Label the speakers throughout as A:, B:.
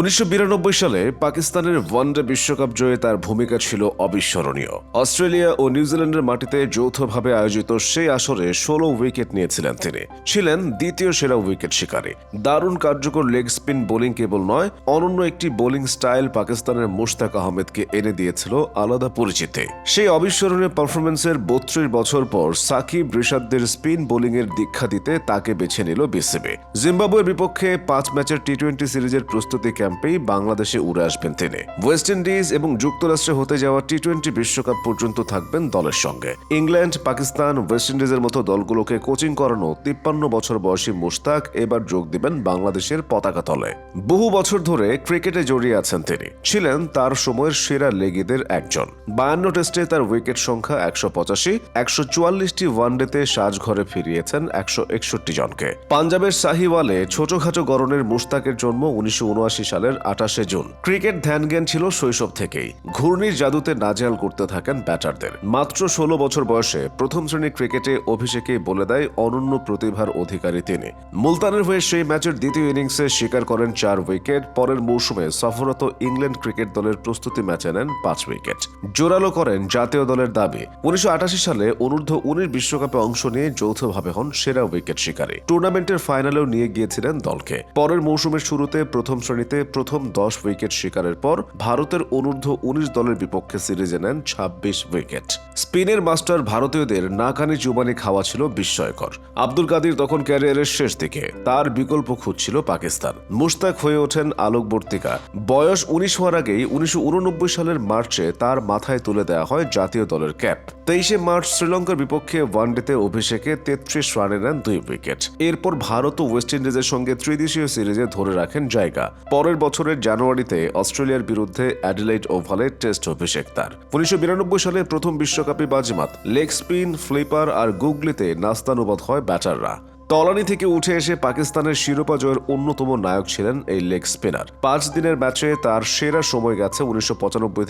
A: উনিশশো বিরানব্বই সালে পাকিস্তানের ওয়ানডে বিশ্বকাপ জয়ে তার ভূমিকা ছিল অবিস্মরণীয়। অস্ট্রেলিয়া ও নিউজিল্যান্ডের মাটিতে যৌথভাবে আয়োজিত সেই আসরে ষোলো উইকেট নিয়েছিলেন তিনি। ছিলেন দ্বিতীয় সেরা উইকেট শিকারী। দারুণ কার্যকর লেগ স্পিন বোলিং কেবল নয়, অনন্য একটি বোলিং স্টাইল পাকিস্তানের মুশতাক আহমেদকে এনে দিয়েছিল আলাদা পরিচিতি। সেই অবিস্মরণীয় পারফরমেন্সের বত্রিশ বছর পর সাকিব ঋষাদদের স্পিন বোলিংয়ের দীক্ষা দিতে তাকে বেছে নিল বিসিবি। জিম্বাবুয়ের বিপক্ষে পাঁচ ম্যাচের টি টোয়েন্টি সিরিজের প্রস্তুতি ক্যাম্পেই বাংলাদেশে উড়ে আসবেন তিনি। ওয়েস্ট ইন্ডিজ এবং যুক্তরাষ্ট্রে হতে যাওয়া টি টোয়েন্টি বিশ্বকাপ পর্যন্ত থাকবেন দলের সঙ্গে। ইংল্যান্ড, পাকিস্তান, ওয়েস্ট ইন্ডিজের মতো দলগুলোকে কোচিং করানো তিপ্পান্ন বছর বয়সী মুশতাক এবার যোগ দিবেন বাংলাদেশের পতাকা তলে। বহু বছর ধরে ক্রিকেটে জড়িয়ে আছেন তিনি। ছিলেন তার সময়ের সেরা লেগিদের একজন। বায়ান্ন টেস্টে তার উইকেট সংখ্যা একশো পঁচাশি, একশো চুয়াল্লিশটি ওয়ানডেতে সাজঘরে ফিরিয়েছেন একশো একষট্টি জনকে। পাঞ্জাবের শাহিওয়ালে ছোটখাটো গরনের মুশতাকের জন্ম উনিশশো উনআশি সালের আঠাশে জুন। ক্রিকেট ধ্যান জ্ঞান ছিল শৈশব থেকেই। ঘূর্ণির জাদুতে নাজেহাল করতে থাকেন ব্যাটারদের। মাত্র ষোলো বছর বয়সে প্রথম শ্রেণির ক্রিকেটে অভিষেকে বলে দেয় অনন্য প্রতিভার অধিকারী তিনি। মুলতানের হয়ে সেই ম্যাচের দ্বিতীয় ইনিংসে শিকার করেন চার উইকেট। পরের মৌসুমে সফররত ইংল্যান্ড ক্রিকেট দলের প্রস্তুতি ম্যাচে নেন পাঁচ উইকেট। জোরালো করেন জাতীয় দলের দাবি। উনিশশো আটাশি সালে অনূর্ধ্ব উনিশ বিশ্বকাপে অংশ নিয়ে যৌথভাবে হন সেরা উইকেট শিকারী। টুর্নামেন্টের ফাইনালেও নিয়ে গিয়েছিলেন দলকে। পরের মৌসুমের শুরুতে প্রথম শ্রেণীতে প্রথম দশ উইকেট শিকারের পর ভারতের অনূর্ধ্ব উনিশ দলের বিপক্ষে সিরিজে নেন ছাব্বিশ উইকেট। স্পিনের মাস্টার ভারতীয়দের নাকানি চুবানি খাওয়া ছিল বিস্ময়কর। আব্দুল কাদির তখন ক্যারিয়ারের শেষ দিকে। তার বিকল্প খুঁজছিল পাকিস্তান। মুশতাক হয়ে ওঠেন আলোকবর্তিকা। বয়স উনিশ হওয়ার আগেই উনিশশো উননব্বই সালের মার্চে তার মাথায় তুলে দেওয়া হয় জাতীয় দলের ক্যাপ। তেইশে মার্চ শ্রীলঙ্কার বিপক্ষে ওয়ানডেতে অভিষেকে তেত্রিশ রানে নেন দুই উইকেট। এরপর ভারত ও ওয়েস্ট ইন্ডিজের সঙ্গে ত্রিদেশীয় সিরিজে ধরে রাখেন জায়গা। পরের বছরের জানুয়ারিতে অস্ট্রেলিয়ার বিরুদ্ধে অ্যাডিলাইট ওভালে টেস্ট অভিষেক তার। উনিশশো বিরানব্বই সালে প্রথম বিশ্বকাপে বাজিমাত, লেগ স্পিন, ফ্লিপার আর গুগলিতে নাস্তানুবাদ হয় ব্যাটাররা। তলানি থেকে উঠে এসে পাকিস্তানের শিরোপা জয়ের অন্যতম নায়ক ছিলেন এই লেগ স্পিনার। পাঁচ দিনের ম্যাচে তার সেরা সময় গেছে উনিশশো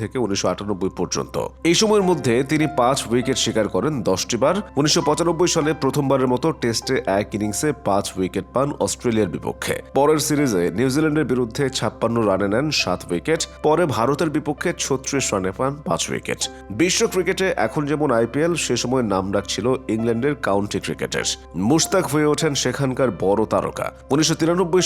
A: থেকে উনিশশো পর্যন্ত। এই সময়ের মধ্যে তিনি পাঁচ উইকেট শিকার করেন দশটি বার। উনিশশো সালে প্রথমবারের মতো টেস্টে এক ইনিংসে পাঁচ উইকেট পান অস্ট্রেলিয়ার বিপক্ষে। পরের সিরিজে নিউজিল্যান্ডের বিরুদ্ধে ছাপ্পান্ন রানে নেন, সাত উইকেট। পরে ভারতের বিপক্ষে ছত্রিশ রানে পান, পাঁচ উইকেট। বিশ্ব ক্রিকেটে এখন যেমন আইপিএল, সে সময় নাম ডাক ছিল ইংল্যান্ডের কাউন্টি ক্রিকেটের। মুশতাক হয়ে ওঠেন সেখানকার বড় তারকা। উনিশশো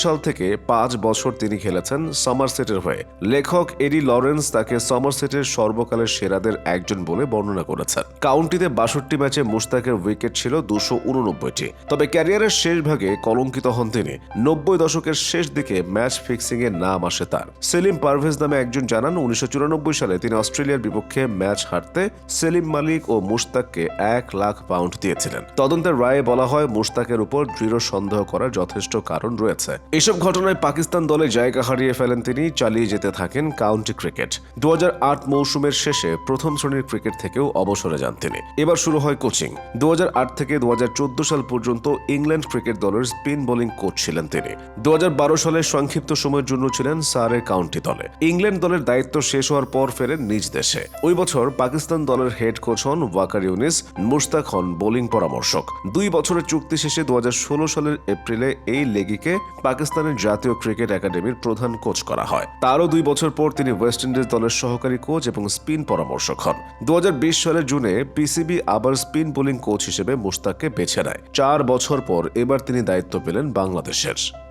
A: সাল থেকে পাঁচ বছর তিনি খেলেছেন সমারসেটের হয়ে। লেখক এডি লরেন্স তাকে সমারসেটের সর্বকালের সেরাদের একজন বলে বর্ণনা করেছেন। কাউন্টিতে বাষট্টি ম্যাচে মুশতাকের উইকেট ছিল দুশো উননব্বইটি। তবে ক্যারিয়ারের শেষ ভাগে কলঙ্কিত হন তিনি। নব্বই দশকের শেষ দিকে ম্যাচ ফিক্সিং এর নাম আসে তার। সেলিম পারভেজ নামে একজন জানান, উনিশশো চুরানব্বই সালে তিনি অস্ট্রেলিয়ার বিপক্ষে ম্যাচ হারতে সেলিম মালিক ও মুশতাককে এক লাখ পাউন্ড দিয়েছিলেন। তদন্তের রায়ে বলা হয়, মুশতাকের উপর দৃঢ় সন্দেহ করার যথেষ্ট কারণ রয়েছে। এসব ঘটনায় পাকিস্তান দলে জায়গা হারিয়ে ফেলেন তিনি, চালিয়ে যেতে থাকেন কাউন্টি ক্রিকেট। দু মৌসুমের শেষে প্রথম শ্রেণির ক্রিকেট থেকেও অবসরে যান তিনি। এবার শুরু হয় কোচিং। দু থেকে দু সাল পর্যন্ত ইংল্যান্ড ক্রিকেট দলের স্পিন বোলিং কোচ ছিলেন তিনি। দু সালে সংক্ষিপ্ত সময়ের জন্য ছিলেন সারের কাউন্টি দলে। ইংল্যান্ড দলের দায়িত্ব শেষ হওয়ার পর ফেরেন নিজ দেশে। ওই বছর পাকিস্তান দলের হেড কোচ হন ওয়াকার ইউনিস, মুশতাক হন বোলিং পরামর্শক। দুই বছরের চুক্তি শেষে দু সালের এপ্রিলে এই লেগিকে পাকিস্তানের জাতীয় ক্রিকেট একাডেমির প্রধান কোচ করা হয়। তারও দুই বছর পর তিনি ওয়েস্ট ইন্ডিজ দলের সহকারী কোচ এবং স্পিন পরামর্শক হন। দু হাজার বিশ সালের জুনে পিসিবি আবার স্পিন বোলিং কোচ হিসেবে মুস্তাককে বেছে নেয়। চার বছর পর এবার তিনি দায়িত্ব পেলেন বাংলাদেশের।